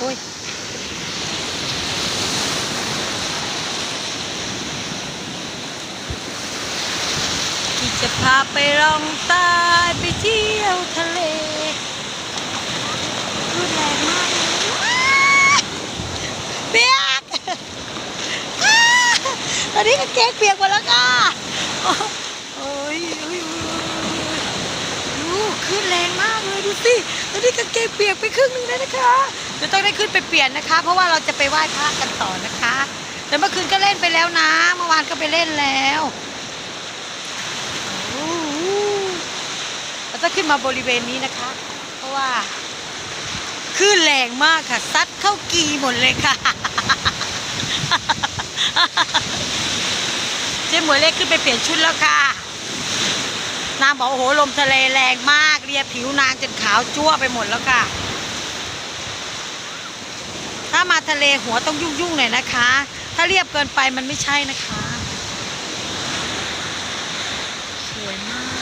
อ้ยที่จะพาไปลองใต้ไปเที่ยวทะเลรุนแรงมากเปียกตอนนี้ก็เก๊กเปียกหมดแล้วก็โอ้ยดูขึ้นแรงมากเลยดูสิตอนนี้กางเกงเปียกไปครึ่งนึงแล้วนะคะ เดี๋ยวต้องได้ขึ้นไปเปลี่ยนนะคะ เพราะว่าเราจะไปไหว้พระกันต่อนะคะ แต่เมื่อคืนก็เล่นไปแล้วนะ เมื่อวานก็ไปเล่นแล้วเราจะขึ้นมาบริเวณนี้นะคะ เพราะว่าคลื่นแรงมากค่ะซัดเข้ากีหมดเลยค่ะ เจ๊หมวยเล็กขึ้นไปเปลี่ยนชุดแล้วค่ะนางบอกโอ้โหลมทะเลแรงมากเรียผิวนางจนขาวจั่วไปหมดแล้วค่ะ มาทะเลหัวต้องยุ่งๆหน่อยนะคะ ถ้าเรียบเกินไปมันไม่ใช่นะคะ สวยมาก